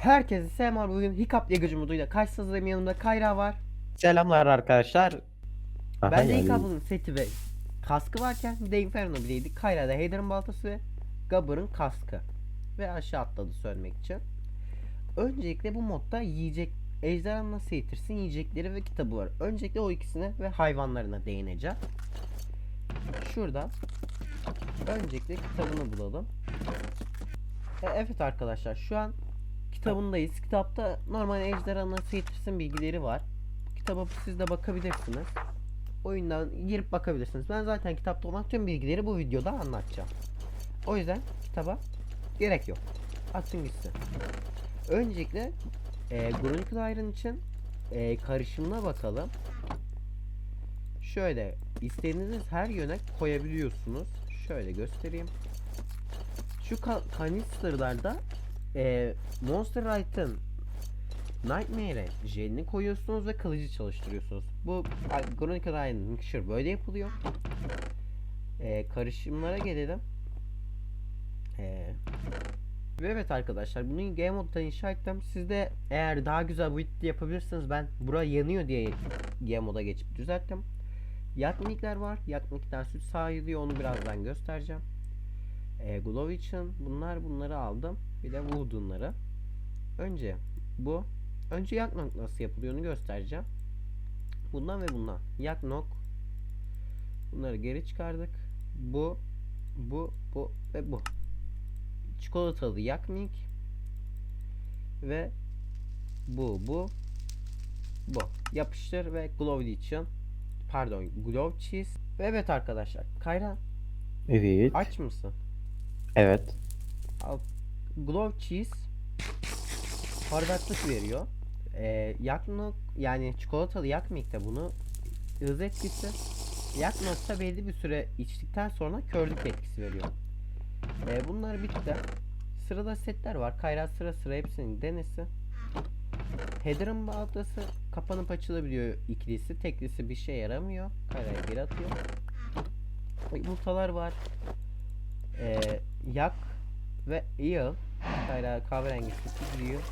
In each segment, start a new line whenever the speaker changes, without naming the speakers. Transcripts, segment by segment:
Herkese selamlar. Bugün Hiccup Yagıcı moduyla karşınızdayım. Yanımda Kayra var.
Selamlar arkadaşlar. Aha,
Bende
yani
Hiccup'ın seti ve kaskı varken bir de Inferno bileydi. Kayra'da Haydar'ın baltası ve Gabber'ın kaskı. Ve aşağı atladı sönmek için. Öncelikle bu modda yiyecek ejderha nasıl eğitirsin yiyecekleri ve kitabı var. Öncelikle o ikisine ve hayvanlarına değineceğim. Şurada öncelikle kitabını bulalım. E, evet arkadaşlar şu an kitabındayız. Kitapta normal ejderha nasıl eğitirsin bilgileri var. Kitaba siz de bakabilirsiniz. Oyundan girip bakabilirsiniz. Ben zaten kitapta olan tüm bilgileri bu videoda anlatacağım. O yüzden kitaba gerek yok. Atsın gitsin. Öncelikle e, Chronicle için e, karışımına bakalım. Şöyle istediğiniz her yöne koyabiliyorsunuz. Şöyle göstereyim. Şu ka- kanisterlarda e, Monster Right'ın Nightmare'e jelini koyuyorsunuz ve kılıcı çalıştırıyorsunuz. Bu Chronicle Iron Mixture böyle yapılıyor. E, karışımlara gelelim. E, ve evet arkadaşlar bunu Game Mode'da inşa ettim. Siz de eğer daha güzel bu editi yapabilirsiniz. Ben bura yanıyor diye Game Mode'a geçip düzelttim. Yak minikler var. Yak minikler süt sağlıyor. Onu birazdan göstereceğim. E, Glow için bunlar bunları aldım. Bir de Wooden'ları. Önce bu. Önce yak nok nasıl yapılıyor göstereceğim. Bundan ve bundan. Yak nok. Bunları geri çıkardık. Bu, bu, bu ve bu. Çikolatalı yak mik. Ve bu, bu, bu. Yapıştır ve Glow için. Pardon, Glow cheese. Ve evet arkadaşlar. Kayra
Evet.
aç mısın?
Evet.
Al. Glow cheese parlaklık veriyor. Ee, yaknok yani çikolatalı yakmikte bunu hız etkisi yaknokta belli bir süre içtikten sonra körlük etkisi veriyor. Ee, bunlar bitti. Sırada setler var. Kayra sıra sıra hepsini denesi. Header'ın baltası kapanıp açılabiliyor ikilisi. Teklisi bir şey yaramıyor. Kayra'ya geri atıyor. Yumurtalar var. Ee, yak ve eel Kayra kahverengi sütü giyiyor.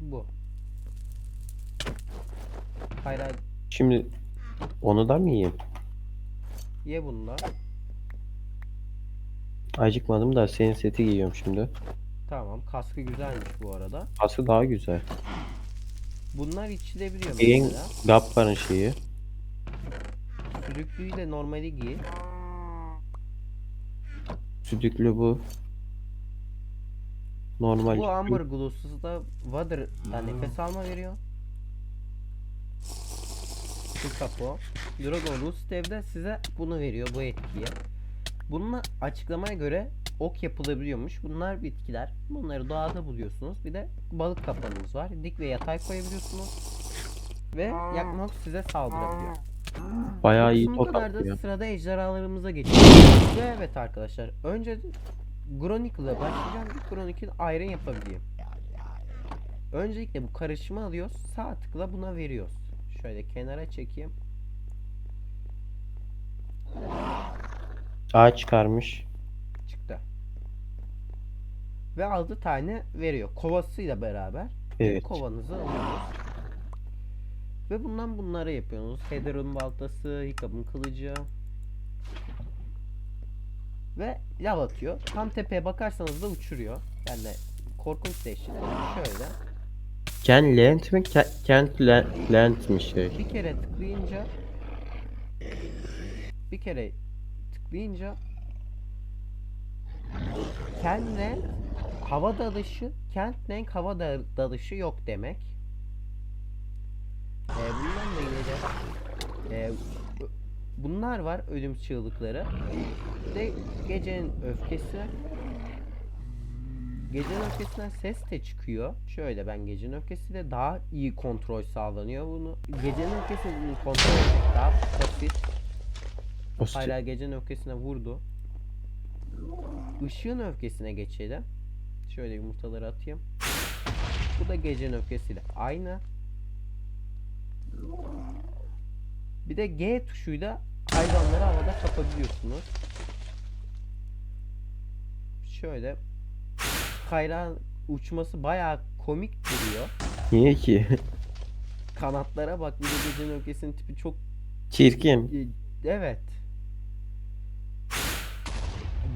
Bu. Kayra
Şimdi onu da mı yiyeyim?
ye bununla.
Acıkmadım da senin seti giyiyorum şimdi.
Tamam. Kaskı güzelmiş bu arada.
Aslında daha güzel.
Bunlar içilebiliyor
Şeyin
mesela.
Gappar'ın şeyi.
Sürüklüyle normali giy.
Südüklü bu. Normal.
Bu Amber Glue'suz da Water'dan nefes alma veriyor. Bu kapo. Dragon Roost evde size bunu veriyor bu etkiyi. Bununla açıklamaya göre ok yapılabiliyormuş. Bunlar bitkiler. Bunları doğada buluyorsunuz. Bir de balık kapanımız var. Dik ve yatay koyabiliyorsunuz. Ve yakmak size saldırabiliyor.
Bayağı iyi
Bu kadar da
tokatlıyor.
sırada ejderhalarımıza geçiyoruz. Ve evet arkadaşlar önce Chronicle'a başlayacağım. Bir Chronicle Iron yapabiliyor. Öncelikle bu karışımı alıyoruz. Sağ tıkla buna veriyoruz. Şöyle kenara çekeyim.
Ağaç çıkarmış.
Çıktı. Ve 6 tane veriyor. Kovasıyla beraber.
Evet.
Kovanızı alıyorsunuz. Ve bundan bunları yapıyorsunuz. Heather'ın baltası, Hiccup'ın kılıcı. Ve lav atıyor. Tam tepeye bakarsanız da uçuruyor. Yani korkunç dehşet. Şöyle.
Ken Lent mi? Ke- Kent Le- Lent mi şey?
Bir kere tıklayınca bir kere tıklayınca kendine hava dalışı kent renk hava da- dalışı yok demek. Ee, bundan da yine de e, bunlar var ölüm çığlıkları. Bir de gecenin öfkesi. Gecenin öfkesinden ses de çıkıyor. Şöyle ben gecenin öfkesiyle daha iyi kontrol sağlanıyor bunu. Gecenin öfkesini kontrol etmek daha basit.
Sti-
Hala gecenin öfkesine vurdu. Işığın öfkesine geçelim. Şöyle yumurtaları atayım. Bu da gecenin öfkesiyle aynı. Bir de G tuşuyla hayvanları havada kapabiliyorsunuz. Şöyle Kayran uçması bayağı komik duruyor.
Niye ki?
Kanatlara bak bir de gecenin öfkesinin tipi çok
Çirkin.
Evet.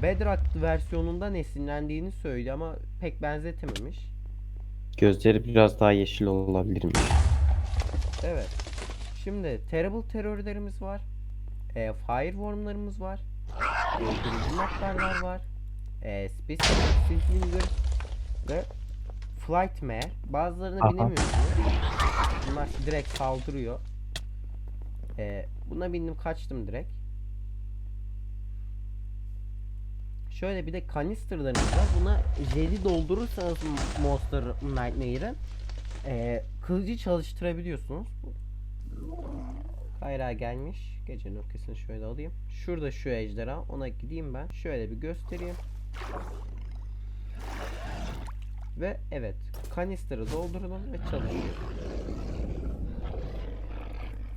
Bedrock versiyonundan esinlendiğini söyledi ama pek benzetememiş.
Gözleri biraz daha yeşil olabilirmiş.
Evet. Şimdi Terrible Terror'larımız var. E, Fireworm'larımız var. E, Grizzly var. E, Specific Sizzlinger ve Flightmare. Bazılarını
Aha.
binemiyorsunuz. Bunlar direkt saldırıyor. E, buna bindim kaçtım direkt. Şöyle bir de kanisterlarımız var. Buna jeli doldurursanız Monster Nightmare'ın e, kılıcı çalıştırabiliyorsunuz. Kayra gelmiş. Gecenin öfkesini şöyle alayım. Şurada şu ejderha. Ona gideyim ben. Şöyle bir göstereyim. Ve evet. Kanister'ı dolduralım ve çalışıyor.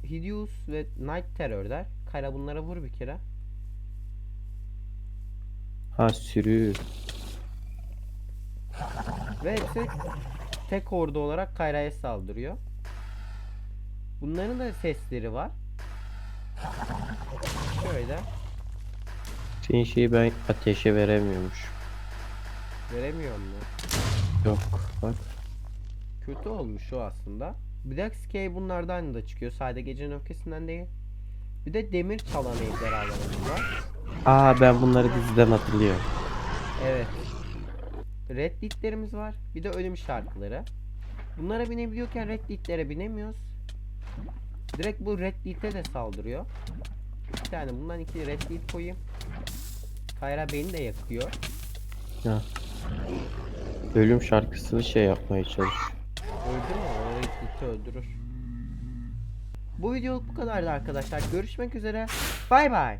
Hideous ve Night Terror'lar. Kayra bunlara vur bir kere.
Ha sürü.
Ve hepsi tek ordu olarak Kayra'ya saldırıyor. Bunların da sesleri var. Şöyle.
Senin şeyi ben ateşe veremiyormuş.
Veremiyor mu?
Yok bak.
Kötü olmuş o aslında. Black Sky bunlardan da çıkıyor. Sadece gecenin öfkesinden değil. Bir de demir çalan ejderhalarımız var.
Aa ben bunları diziden hatırlıyorum.
Evet. Red Lead'lerimiz var. Bir de ölüm şarkıları. Bunlara binebiliyorken Red Lead'lere binemiyoruz. Direkt bu Red Lead'e de saldırıyor. Bir tane bundan iki Red Lead koyayım. Kayra beni de yakıyor.
Ha. Ölüm şarkısını şey yapmaya çalış.
Öldürür mü? O Red Lead'i öldürür. Bu videoluk bu kadardı arkadaşlar. Görüşmek üzere. Bay bay.